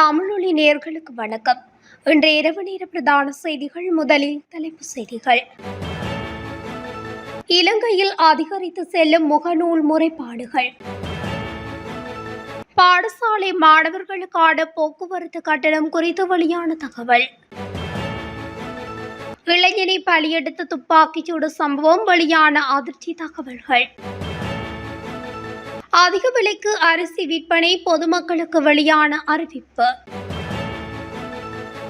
தமிழொலி நேர்களுக்கு வணக்கம். இன்று இரவு நேர பிரதான செய்திகள் முதலில் தலைப்புச் செய்திகள். இலங்கையில் அதிகரித்து செல்லும் முகநூல் முறைப்பாடுகள். பாடசாலை மாணவர்களுக்கான போக்குவரத்து கட்டணம் குறித்து வெளியான தகவல். இளைஞனை பலியெடுத்த துப்பாக்கிச்சூடு சம்பவம் வெளியான அதிர்ச்சி தகவல்கள். அதிக விலைக்கு அரிசி விற்பனை பொதுமக்களுக்கு வெளியான அறிவிப்பு.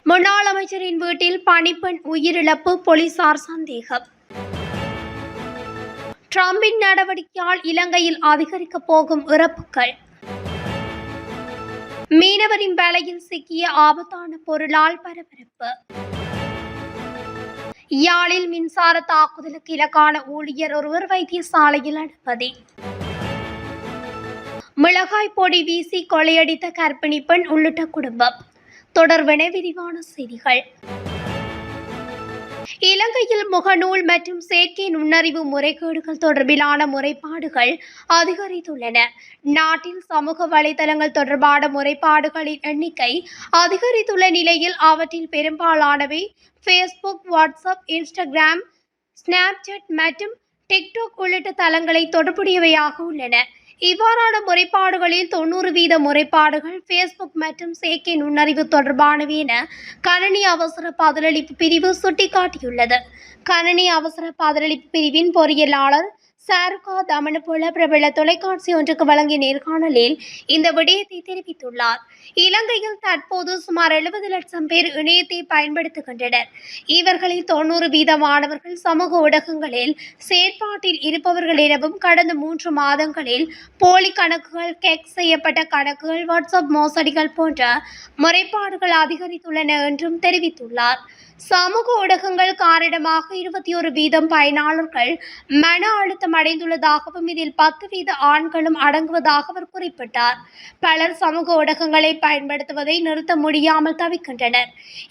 முன்னாள் அமைச்சரின் வீட்டில் பணிப்பெண் உயிரிழப்பு போலீசார் சந்தேகம். டிரம்பின் நடவடிக்கையால் இலங்கையில் அதிகரிக்கப் போகும் இறப்புகள். மீனவரின் வேலையில் சிக்கிய ஆபத்தான பொருளால் பரபரப்பு. யாழில் மின்சார தாக்குதலுக்கு இலக்கான ஊழியர் ஒருவர் வைத்தியசாலையில் அனுமதி. மிளகாய் பொடி வீசி கொலையடித்த கர்ப்பிணி பெண் உள்ளிட்ட குடும்பம். தொடர்பென விரிவான செய்திகள். இலங்கையில் முகநூல் மற்றும் செயற்கை நுண்ணறிவு முறைகேடுகள் தொடர்பிலான முறைப்பாடுகள் அதிகரித்துள்ளன. நாட்டில் சமூக வலைதளங்கள் தொடர்பான முறைப்பாடுகளின் எண்ணிக்கை அதிகரித்துள்ள நிலையில் அவற்றில் பெரும்பாலானவை ஃபேஸ்புக் வாட்ஸ்அப் இன்ஸ்டாகிராம் ஸ்னாப்சாட் மற்றும் டிக்டாக் உள்ளிட்ட தளங்களை தொடர்புடையவையாக உள்ளன. இவ்வாறான முறைப்பாடுகளில் தொண்ணூறு வீத முறைப்பாடுகள் ஃபேஸ்புக் மற்றும் செயற்கை நுண்ணறிவு தொடர்பானவை என கணனி அவசர பதிலளிப்பு பிரிவு சுட்டிக்காட்டியுள்ளது. கணனி அவசர பதிலளிப்பு பிரிவின் பொறியியலாளர் சாருகா போல பிரபல தொலைக்காட்சி ஒன்றுக்கு வழங்கிய நேர்காணலில் இந்த விடயத்தை தெரிவித்துள்ளார். இலங்கையில் தற்போது சுமார் எழுபது லட்சம் பேர் இணையத்தை பயன்படுத்துகின்றனர். இவர்களில் தொண்ணூறு வீதமானவர்கள் சமூக ஊடகங்களில் செயற்பாட்டில் இருப்பவர்கள் எனவும் கடந்த மூன்று மாதங்களில் போலி கணக்குகள் கேக் செய்யப்பட்ட கணக்குகள் வாட்ஸ்அப் மோசடிகள் போன்ற முறைப்பாடுகள் அதிகரித்துள்ளன என்றும் தெரிவித்துள்ளார். சமூக ஊடகங்கள் காரணமாக இருபத்தி ஒரு வீதம் பயனாளர்கள் மன அழுத்தம் அடைந்துள்ளதாகவும் இதில் பத்து வீத ஆண்களும் அடங்குவதாக அவர் குறிப்பிட்டார். பலர் சமூக ஊடகங்களை பயன்படுத்துவதை நிறுத்த முடியாமல் தவிக்கின்றனர்.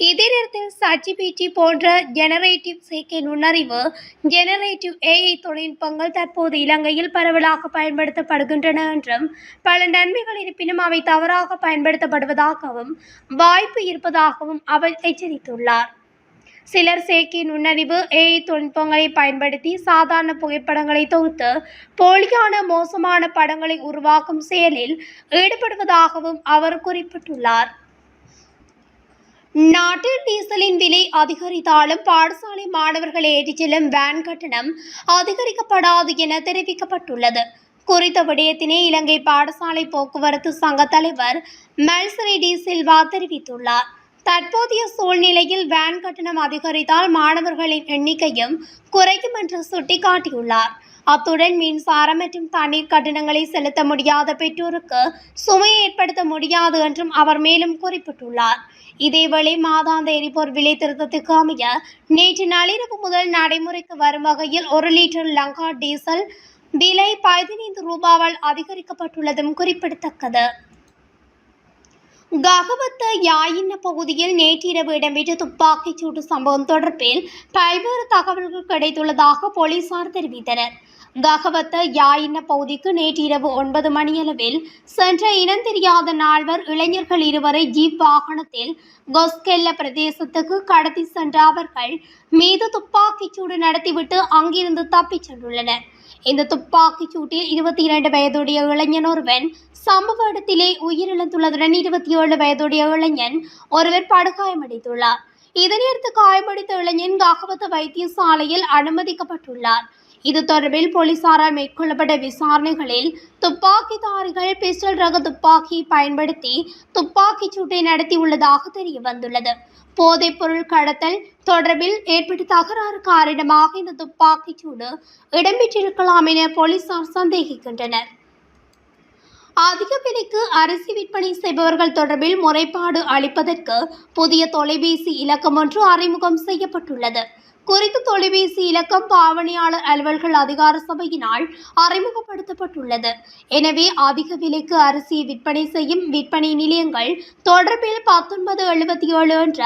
இதே நேரத்தில் சச்சிபிடி போன்ற ஜெனரேட்டிவ் சேர்க்கை நுண்ணறிவு ஜெனரேட்டிவ் ஏஐ தொழில்நுட்பங்கள் தற்போது இலங்கையில் பரவலாக பயன்படுத்தப்படுகின்றன என்றும் பல நன்மைகள் இருப்பினும் அவை தவறாக பயன்படுத்தப்படுவதாகவும் வாய்ப்பு இருப்பதாகவும் அவர் எச்சரித்துள்ளார். சிலர் செயற்கை நுண்ணறிவு ஏஐ தொழில்நுட்பங்களை பயன்படுத்தி சாதாரண புகைப்படங்களை தொகுத்து போலியான மோசமான படங்களை உருவாக்கும் செயலில் ஈடுபடுவதாகவும் அவர் குறிப்பிட்டுள்ளார். நாட்டில் டீசலின் விலை அதிகரித்தாலும் பாடசாலை மாணவர்கள் ஏற்றிச் செல்லும் வேன் கட்டணம் அதிகரிக்கப்படாது என தெரிவிக்கப்பட்டுள்ளது. குறித்த விடயத்தினை இலங்கை பாடசாலை போக்குவரத்து சங்க தலைவர் மெல்சரி டி சில்வா தெரிவித்துள்ளார். தற்போதைய சூழ்நிலையில் வேன் கட்டணம் அதிகரித்தால் மாணவர்களின் எண்ணிக்கையும் குறையும் என்று சுட்டிக்காட்டியுள்ளார். அத்துடன் மின்சாரம் மற்றும் தண்ணீர் கட்டணங்களை செலுத்த முடியாத பெற்றோருக்கு சுமையை ஏற்படுத்த முடியாது என்றும் அவர் மேலும் குறிப்பிட்டுள்ளார். இதேவேளை மாதாந்த எரிபொருள் விலை திருத்தத்துக்கு அமைய நேற்று நள்ளிரவு முதல் நடைமுறைக்கு வரும் வகையில் ஒரு லிட்டர் லங்கா டீசல் விலை பதினைந்து ரூபாவால் அதிகரிக்கப்பட்டுள்ளதும் குறிப்பிடத்தக்கது. ககவத்த யாயின்ன பகுதியில் நேற்றிரவு இடம்பெற்ற துப்பாக்கிச் சூட்டு சம்பவம் தொடர்பில் பல்வேறு தகவல்கள் கிடைத்துள்ளதாக போலீசார் தெரிவித்தனர் ககவத்த யாயின பகுதிக்கு நேற்றிரவு ஒன்பது மணியளவில் சென்ற இனம் தெரியாத நால்வர் இளைஞர்கள் இருவரை ஜீப் வாகனத்தில் கொஸ்கெல்ல பிரதேசத்துக்கு கடத்தி சென்ற அவர்கள் மீது துப்பாக்கிச் சூடு நடத்திவிட்டு அங்கிருந்து தப்பிச் சென்றுள்ளனர். இந்த துப்பாக்கிச் சூட்டில் இருபத்தி இரண்டு வயதுடைய இளைஞன் ஒருவன் சம்பவ இடத்திலே உயிரிழந்துள்ளதுடன் இருபத்தி ஏழு வயதுடைய இளைஞன் ஒருவர் படுகாயமடைந்துள்ளார். இதனையடுத்து காயமடைந்த இளைஞன் காகவத்த வைத்தியசாலையில் அனுமதிக்கப்பட்டுள்ளார். இது தொடர்பில் போலீசாரால் மேற்கொள்ளப்பட்ட விசாரணைகளில் துப்பாக்கிதாரிகள் பிஸ்டல் ரக துப்பாக்கி பயன்படுத்தி துப்பாக்கிச் சூட்டை நடத்தியுள்ளதாக தெரிய வந்துள்ளது போதைப்பொருள் கடத்தல் தொடர்பில் ஏற்பட்ட தகராறு காரணமாக இந்த துப்பாக்கிச் சூடு இடம்பெற்றிருக்கலாம் என போலீசார் சந்தேகிக்கின்றனர். அதிக விலைக்கு அரிசி விற்பனை செய்பவர்கள் தொடர்பில் முறைப்பாடு அளிப்பதற்கு புதிய தொலைபேசி இலக்கம் ஒன்று அறிமுகம் செய்யப்பட்டுள்ளது. குறித்த தொலைபேசி இலக்கம் பாவனையாளர் அலுவல்கள் அதிகார சபையினால் அறிமுகப்படுத்தப்பட்டுள்ளது. எனவே அதிக விலைக்கு அரிசியை விற்பனை செய்யும் விற்பனை நிலையங்கள் தொடர்பில் பத்தொன்பது எழுபத்தி ஏழு என்ற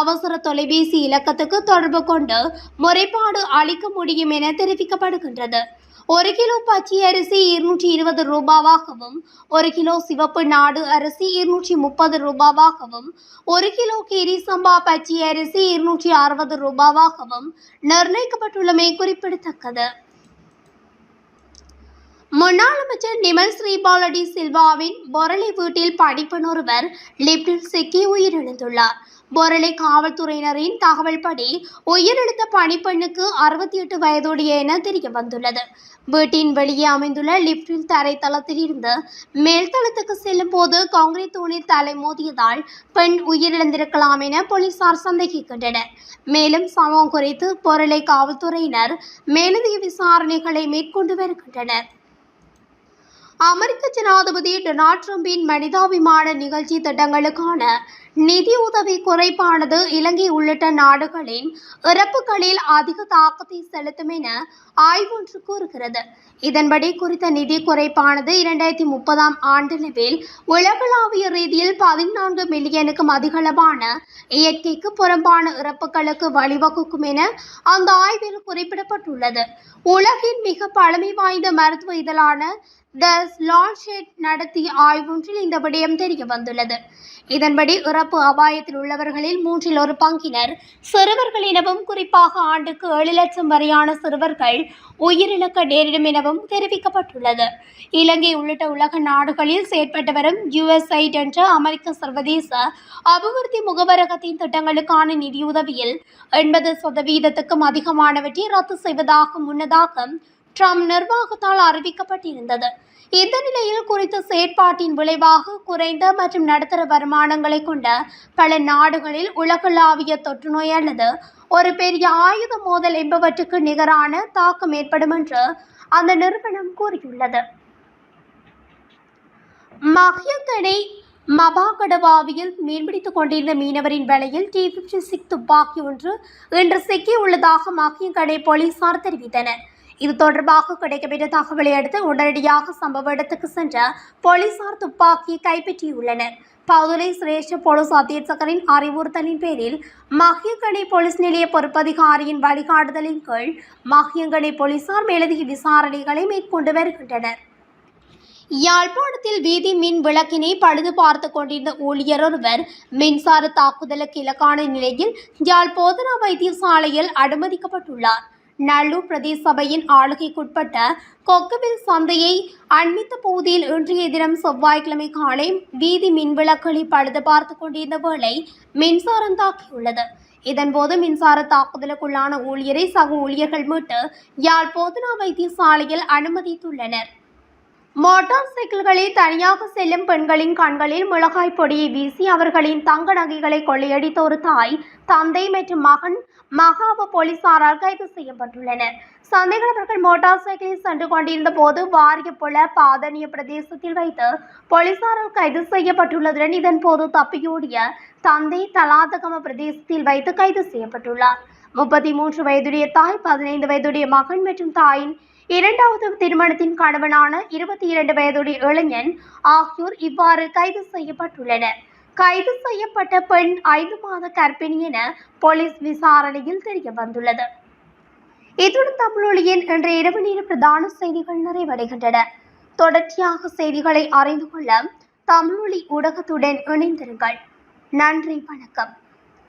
அவசர தொலைபேசி இலக்கத்துக்கு தொடர்பு கொண்டு முறைப்பாடு அளிக்க முடியும் என தெரிவிக்கப்படுகின்றது. ஒரு கிலோ பச்சை அரிசி இருநூற்றி இருபது ரூபாவாகவும் ஒரு கிலோ சிவப்பு நாடு அரிசி இருநூற்றி முப்பது ரூபாவாகவும் ஒரு கிலோ கீரி சம்பா பச்சை அரிசி இருநூற்றி அறுபது ரூபாவாகவும் நிர்ணயிக்கப்பட்டுள்ளமை குறிப்பிடத்தக்கது. முன்னாள் அமைச்சர் நிமல் ஸ்ரீபாலடி சில்வாவின் பொரளை வீட்டில் படிப்பன் ஒருவர் லிப்டில் சிக்கி உயிரிழந்துள்ளார். பொரளை காவல்துறையினரின் தகவல்படி உயிரிழந்த பணிப்பெண்ணுக்கு அறுபத்தி எட்டு வயதுடைய என தெரிய வந்துள்ளது வீட்டின் வெளியே அமைந்துள்ள லிப்டில் தரைத்தளத்தில் இருந்து மேல்தளத்துக்கு செல்லும் போது காங்கிரீட் தூணில் தலை மோதியதால் பெண் உயிரிழந்திருக்கலாம் என போலீசார் சந்தேகிக்கின்றனர். மேலும் சம்பவம் குறித்து பொருளை காவல்துறையினர் மேலதிக விசாரணைகளை மேற்கொண்டு வருகின்றனர். அமெரிக்க ஜனாதிபதி டொனால்ட் ட்ரம்பின் மனிதாபிமான நிகழ்ச்சி திட்டங்களுக்கான நிதி உதவி குறைப்பானது இலங்கை உள்ளிட்ட நாடுகளின் இறப்புகளில் அதிக தாக்கத்தை செலுத்தும் என ஆய்வொன்று கூறுகிறது. இதன்படி குறித்த நிதி குறைப்பானது இரண்டாயிரத்தி முப்பதாம் ஆண்டளவில் உலகளாவிய ரீதியில் பதினான்கு மில்லியனுக்கும் அதிகளவான இயற்கைக்கு புறம்பான இறப்புகளுக்கு வழிவகுக்கும் என அந்த ஆய்வில் குறிப்பிடப்பட்டுள்ளது. உலகின் மிக பழமை வாய்ந்த மருத்துவ இதழான த லான்ஷெட் நடத்திய ஆய்வொன்றில் இந்த விடயம் தெரிய வந்துள்ளது இதன்படி இறப்பு அபாயத்தில் உள்ளவர்களில் மூன்றில் ஒரு பங்கினர். சிறுவர்கள் எனவும் குறிப்பாக ஆண்டுக்கு ஏழு லட்சம் வரையான சிறுவர்கள் உயிரிழக்க நேரிடும் எனவும் தெரிவிக்கப்பட்டுள்ளது. இலங்கை உள்ளிட்ட உலக நாடுகளில் செயற்பட்டு வரும் யுஎஸ்ஐட் என்ற அமெரிக்க சர்வதேச அபிவிருத்தி முகவரகத்தின் திட்டங்களுக்கான நிதியுதவியில் எண்பது சதவீதத்துக்கும் அதிகமானவற்றை ரத்து செய்வதாக முன்னதாக ட்ரம்ப் நிர்வாகத்தால் அறிவிக்கப்பட்டிருந்தது. இந்த நிலையில் குறித்த செயற்பாட்டின் விளைவாக குறைந்த மற்றும் நடுத்தர வருமானங்களை கொண்ட பல நாடுகளில் உலகளாவிய தொற்றுநோய் அல்லது ஒரு பெரிய ஆயுத மோதல் என்பவற்றுக்கு நிகரான தாக்கம் ஏற்படும் என்று அந்த நிறுவனம் கூறியுள்ளது. மகியங்கனை மபாகடவாவியில் மீன்பிடித்துக் கொண்டிருந்த மீனவரின் வேலையில் டி பிப்டி சிக்ஸ் துப்பாக்கி ஒன்று இன்று சிக்கியுள்ளதாக மகியங்கடை போலீசார் தெரிவித்தனர். இது தொடர்பாக கிடைக்கப்பெற்ற தகவலை அடுத்து உடனடியாக சம்பவ இடத்துக்கு சென்ற போலீசார் துப்பாக்கியை கைப்பற்றியுள்ளனர். பவுதுரை சிரேஷ்ட போலீஸ் அத்தியட்சகரின் அறிவுறுத்தலின் பேரில் மகியங்கனை போலீஸ் நிலைய பொறுப்பதிகாரியின் வழிகாட்டுதலின் கீழ் மகியங்கனை போலீசார் மேலதிக விசாரணைகளை மேற்கொண்டு வருகின்றனர். யாழ்ப்பாணத்தில் வீதி மின் விளக்கினை பழுது பார்த்து கொண்டிருந்த ஊழியர் ஒருவர் மின்சார தாக்குதலுக்கு இலக்கான நிலையில் யாழ் போதனா வைத்தியசாலையில் அனுமதிக்கப்பட்டுள்ளார். நல்லூர் பிரதேச சபையின் ஆளுகைக்குட்பட்ட கொக்கவில் சந்தையை அண்மித்த பகுதியில் இன்றைய தினம் செவ்வாய்க்கிழமை காலை வீதி மின்விளக்குகளை பழுது பார்த்து கொண்டிருந்த வேளை மின்சாரம் தாக்கியுள்ளது. இதன்போது மின்சார தாக்குதலுக்குள்ளான ஊழியரை சக ஊழியர்கள் மீட்டு யாழ் போதனா வைத்தியசாலையில் அனுமதித்துள்ளனர். மோட்டார் சைக்கிள்களில் தனியாக செல்லும் பெண்களின் கண்களில் மிளகாய் பொடியை வீசி அவர்களின் தங்க நகைகளை கொள்ளையடித்த ஒரு தாய் தந்தை மற்றும் மகன் மகாப போலீசாரால் கைது செய்யப்பட்டுள்ளனர். சந்தேகநபர்கள் மோட்டார் சைக்கிளில் சென்று கொண்டிருந்த போது வாரியப்புல பாதனிய பிரதேசத்தில் வைத்து போலீசாரால் கைது செய்யப்பட்டுள்ளதுடன் இதன் போது தப்பியோடிய தந்தை தலாதகம பிரதேசத்தில் வைத்து கைது செய்யப்பட்டுள்ளார். முப்பத்தி மூன்று வயதுடைய தாய் பதினைந்து வயதுடைய மகன் மற்றும் தாயின் இரண்டாவது திருமணத்தின் கணவனான இருபத்தி இரண்டு வயதுடைய இளைஞன் ஆகியோர் இவ்வாறு கைது செய்யப்பட்டுள்ளனர். கைது செய்யப்பட்ட பெண் ஐந்து மாத கர்ப்பிணி என போலீஸ் விசாரணையில் தெரிய வந்துள்ளது. இத்துடன் தமிழொலியின் இன்று இரவு நேர பிரதான செய்திகள் நிறைவடைகின்றன. தொடர்ச்சியாக செய்திகளை அறிந்து கொள்ள தமிழொலி ஊடகத்துடன் இணைந்திருங்கள். நன்றி வணக்கம்.